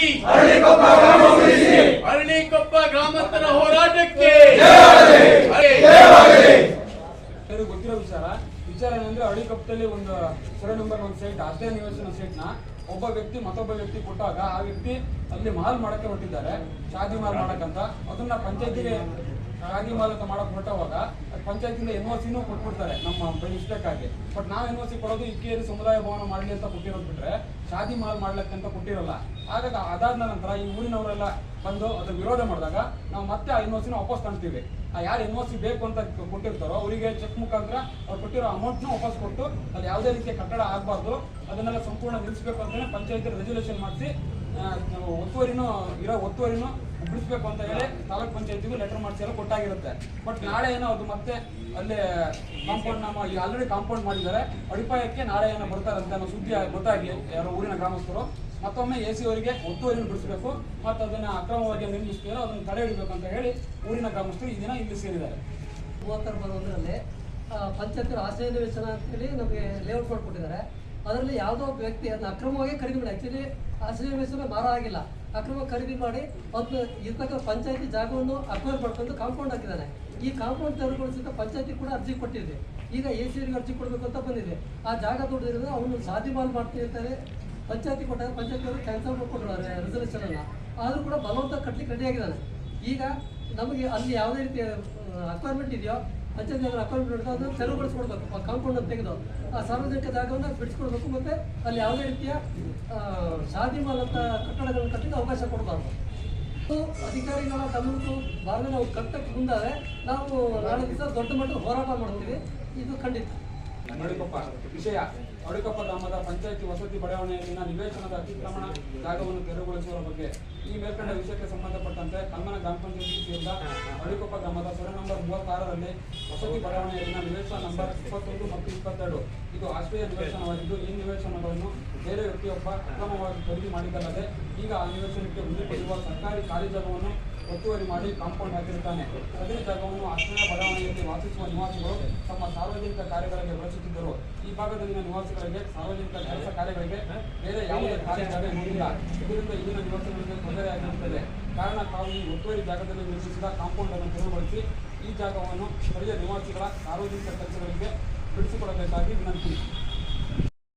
ಉಳಿಸಿ ಅರಳಿಕೊಪ್ಪ ಗ್ರಾಮಾಂತರ ಹೋರಾಟಕ್ಕೆ. ಗೊತ್ತಿರೋ ವಿಚಾರ ವಿಚಾರ ಏನಂದ್ರೆ ಹಳ್ಳಿಕೊಪ್ಪದಲ್ಲಿ ಒಂದು ಸರ ನಂಬರ್ ಒಂದು ಸೈಟ್ ಅಷ್ಟೇ ನಿವೇಶನ ಸೈಟ್ನ ಒಬ್ಬ ವ್ಯಕ್ತಿ ಮತ್ತೊಬ್ಬ ವ್ಯಕ್ತಿ ಕೊಟ್ಟಾಗ ಆ ವ್ಯಕ್ತಿ ಅಲ್ಲಿ ಮಾಲ್ ಮಾಡಕ್ಕೆ ಹೊರಟಿದ್ದಾರೆ. ಶಾದಿ ಮಾಲ್ ಮಾಡಕ್ಕಂತ. ಅದನ್ನ ಪಂಚಾಯತಿಗೆ ಶಾದಿ ಮಾಲ್ ಅಂತ ಮಾಡಕ್ ಹೊರಟವಾಗ ಪಂಚಾಯತಿಂದ ಎನ್ ಒ ಸಿನೂ ಕೊಟ್ಬಿಡ್ತಾರೆ, ನಮ್ಮ ಬೈ ಮಿಸ್ಟೇಕ್ ಆಗಿ ಬಟ್ ನಾವು ಎನ್ ಒ ಸಿ ಕೊಡೋದು ಇಕ್ಕೇರಿ ಸಮುದಾಯ ಭವನ ಮಾಡಲಿ ಅಂತ ಕೊಟ್ಟಿರೋದು ಬಿಟ್ರೆ, ಶಾದಿ ಮಾಲ್ ಮಾಡ್ಲಿಕ್ಕೆ ಅಂತ ಕೊಟ್ಟಿರಲ್ಲ. ಹಾಗಾಗಿ ಅದಾದ ನಂತರ ಈ ಊರಿನವರೆಲ್ಲ ಬಂದು ಅದ್ರ ವಿರೋಧ ಮಾಡಿದಾಗ ನಾವು ಮತ್ತೆ ಆ ಎನ್ ಒ ಸಿನ ವಾಪಸ್ ಕಾಣ್ತೀವಿ ಆ ಯಾರು ಎನ್ ಒ ಸಿ ಬೇಕು ಅಂತ ಕೊಟ್ಟಿರ್ತಾರೋ ಅವರಿಗೆ ಚೆಕ್ ಮುಖಾಂತರ ಅವ್ರು ಕೊಟ್ಟಿರೋ ಅಮೌಂಟ್ನ ವಾಪಸ್ ಕೊಟ್ಟು ಅದು ಯಾವುದೇ ರೀತಿಯ ಕಟ್ಟಡ ಆಗಬಾರ್ದು. ಅದನ್ನೆಲ್ಲ ಸಂಪೂರ್ಣ ನಿಲ್ಲಿಸಬೇಕು ಅಂತಲೇ ಪಂಚಾಯತಿ ರೆಸಲ್ಯೂಷನ್ ಮಾಡಿಸಿ ಒತ್ತುವರಿನೂ ಇರೋ ಒತ್ತುವರಿನೂ ಬಿಡಿಸ್ಬೇಕು ಅಂತ ಹೇಳಿ ತಾಲೂಕ್ ಪಂಚಾಯತಿಗೂ ಲೆಟರ್ ಮಾಡಿಸಿ ಎಲ್ಲ ಕೊಟ್ಟಾಗಿರುತ್ತೆ. ಬಟ್ ನಾಳೆ ಏನೋ ಅದು ಮತ್ತೆ ಅಲ್ಲೇ ಕಾಂಪೌಂಡ್ ನಮ್ಮ ಈಗ ಆಲ್ರೆಡಿ ಕಾಂಪೌಂಡ್ ಮಾಡಿದ್ದಾರೆ. ಅಡಿಪಾಯಕ್ಕೆ ನಾಳೆ ಏನೋ ಬರ್ತಾರಂತೆ ಅನ್ನೋ ಸುದ್ದಿ ಗೊತ್ತಾಗಿ, ಯಾರೋ ಊರಿನ ಗ್ರಾಮಸ್ಥರು. ಮತ್ತೊಮ್ಮೆ ಎ ಸಿ ಅವರಿಗೆ ಒತ್ತುವರಿಯನ್ನು ಬಿಡಿಸಬೇಕು. ಮತ್ತು ಅದನ್ನು ಅಕ್ರಮವಾಗಿ ನಿರ್ಮಿಸ್ತೀರೋ ಅದನ್ನು ತಡೆ ಹಿಡಬೇಕು ಅಂತ ಹೇಳಿ ಊರಿನ ಗ್ರಾಮಸ್ಥರು ಈ ದಿನ ಇಲ್ಲಿ ಸೇರಿದ್ದಾರೆ. ಮೂವತ್ತರ ಬರೋದ್ರಲ್ಲಿ ಪಂಚಾಯತ್ ಆಶ್ರಯ ನಿವೇಶನ ಅಂತೇಳಿ ನಮಗೆ ಲೇಔಟ್ ಮಾಡಿಕೊಟ್ಟಿದ್ದಾರೆ. ಅದರಲ್ಲಿ ಯಾವುದೋ ಒಬ್ಬ ವ್ಯಕ್ತಿ ಅದನ್ನ ಅಕ್ರಮವಾಗಿ ಖರೀದಿ ಮಾಡಿ ಆ್ಯಕ್ಚುಲಿ ಆಶ್ರಯ ನಿವೇಶನ ಮಾರ ಆಗಿಲ್ಲ. ಅಕ್ರಮ ಖರೀದಿ ಮಾಡಿ ಅದನ್ನ ಇರ್ತಕ್ಕಂಥ ಪಂಚಾಯತಿ ಜಾಗವನ್ನು ಅಕ್ವೈರ್ ಮಾಡ್ಕೊಂಡು ಕಾಂಪೌಂಡ್ ಹಾಕಿದ್ದಾರೆ ಈ ಕಾಂಪೌಂಡ್ ತೆರವುಗೊಳಿಸಿದ ಪಂಚಾಯತಿ ಕೂಡ ಅರ್ಜಿ ಕೊಟ್ಟಿದೆ. ಈಗ ಎ ಸಿ ಅರ್ಜಿ ಕೊಡಬೇಕು ಅಂತ ಬಂದಿದೆ. ಆ ಜಾಗ ದುಡ್ಡಿರೋದು ಅವನು ಸಾಧಿ ಮಾಲ್ ಮಾಡ್ತೀನಿ ಅಂತಾರೆ ಪಂಚಾಯತಿ ಕೊಟ್ಟಾಗ ಪಂಚಾಯತಿ ಅವರು ಕ್ಯಾನ್ಸಲ್ ಮಾಡ್ಕೊಂಡಿದ್ದಾರೆ ರಿಸರ್ವೇಷನ್ ಅನ್ನ. ಆದರೂ ಕೂಡ ಬಲವಂತ ಕಟ್ಟಲಿಕ್ಕೆ ರೆಡಿ ಆಗಿದ್ದಾನೆ ಈಗ ನಮಗೆ ಅಲ್ಲಿ ಯಾವುದೇ ರೀತಿಯ ಅಕ್ವೈರ್ಮೆಂಟ್ ಇದೆಯೋ, ಪಂಚಾಯತ್ ಅಕ್ವೈರ್ಮೆಂಟ್ ಅದನ್ನು ತೆರವುಗೊಳಿಸ್ಕೊಡ್ಬೇಕು. ಕಾಂಪೌಂಡ್ ತೆಗೆದು ಆ ಸಾರ್ವಜನಿಕ ಜಾಗವನ್ನು ಬಿಡಿಸ್ಕೊಡ್ಬೇಕು ಮತ್ತು ಅಲ್ಲಿ ಯಾವುದೇ ರೀತಿಯ ಶಾದಿ ಮಾಲ್ ಕಟ್ಟಡಗಳನ್ನು ಕಟ್ಟಲಿಕ್ಕೆ ಅವಕಾಶ ಕೊಡಬಾರ್ದು. ಅಧಿಕಾರಿಗಳ ಗಮನಕ್ಕೂ ಬಾರ್ನ ನಾವು ಕಟ್ಟಕ್ಕೆ ಮುಂದಾದರೆ ನಾವು ನಾಳೆ ದಿವಸ ದೊಡ್ಡ ಮಟ್ಟದ ಹೋರಾಟ ಮಾಡ್ತೀವಿ. ಇದು ಖಂಡಿತ. ಅಡಿಕೊಪ್ಪ ವಿಷಯ ಅಡಿಕೊಪ್ಪ ಗ್ರಾಮದ ಪಂಚಾಯಿತಿ ವಸತಿ ಬಡಾವಣೆಯಲ್ಲಿನ ನಿವೇಶನದ ಅತಿಕ್ರಮಣ ಜಾಗವನ್ನು ತೆರವುಗೊಳಿಸುವ ಬಗ್ಗೆ ಈ ಮೇಲ್ಕಂಡ ವಿಷಯಕ್ಕೆ ಸಂಬಂಧಪಟ್ಟಂತೆ ಕಲ್ಮನ ಗ್ರಾಮ ಪಂಚಾಯಿತಿಯಿಂದ ಅಡಿಕೊಪ್ಪ ಗ್ರಾಮದ ಸರ್ವೆ ನಂಬರ್ ಮೂವತ್ತಾರರಲ್ಲಿ ವಸತಿ ಬಡಾವಣೆಯಲ್ಲಿನ ನಿವೇಶನ ನಂಬರ್ ಇಪ್ಪತ್ತೊಂದು ಮತ್ತು ಇಪ್ಪತ್ತೆರಡು. ಇದು ಆಶ್ರಯ ನಿವೇಶನವಾಗಿದ್ದು, ಈ ನಿವೇಶನಗಳನ್ನು ಬೇರೆ ವ್ಯಕ್ತಿಯೊಬ್ಬ ಅಕ್ರಮವಾಗಿ ಖರೀದಿ ಮಾಡಿದ್ದಲ್ಲದೆ, ಈಗ ಆ ನಿವೇಶನಕ್ಕೆ ಉಳಿದುಕೊಳ್ಳುವ ಸರ್ಕಾರಿ ಖಾಲಿ ಜಾಗವನ್ನು ಒತ್ತುವರಿ ಮಾಡಿ ಕಾಂಪೌಂಡ್ ಹಾಕಿರುತ್ತಾನೆ. ಅದೇ ಜಾಗವನ್ನು ಆಶ್ರಯ ಬಡಾವಣೆಯಲ್ಲಿ ವಾಸಿಸುವ ನಿವಾಸಿಗಳು ತಮ್ಮ ಸಾರ್ವಜನಿಕ ಕಾರ್ಯಗಳಿಗೆ ಬಳಸುತ್ತಿದ್ದರು. ಈ ಭಾಗದಲ್ಲಿನ ನಿವಾಸಿಗಳಿಗೆ ಸಾರ್ವಜನಿಕ ಕೆಲಸ ಕಾರ್ಯಗಳಿಗೆ ಬೇರೆ ಯಾವುದೇ ಜಾಗ ಇರುವುದಿಲ್ಲ. ಇದರಿಂದ ಇಲ್ಲಿನ ನಿವಾಸಿಗಳಿಗೆ ತೊಂದರೆಯಾಗಿರುತ್ತದೆ ಕಾರಣ ತಾವು ಈ ಒತ್ತುವರಿ ಜಾಗದಲ್ಲಿ ನಿರ್ಮಿಸಿದ ಕಾಂಪೌಂಡ್ ಅನ್ನು ತೆರವುಗೊಳಿಸಿ ಈ ಜಾಗವನ್ನು ಸ್ಥಳೀಯ ನಿವಾಸಿಗಳ ಸಾರ್ವಜನಿಕ ಕೆಲಸಗಳಿಗೆ ಬಿಡಿಸಿಕೊಡಬೇಕಾಗಿ ವಿನಂತಿ.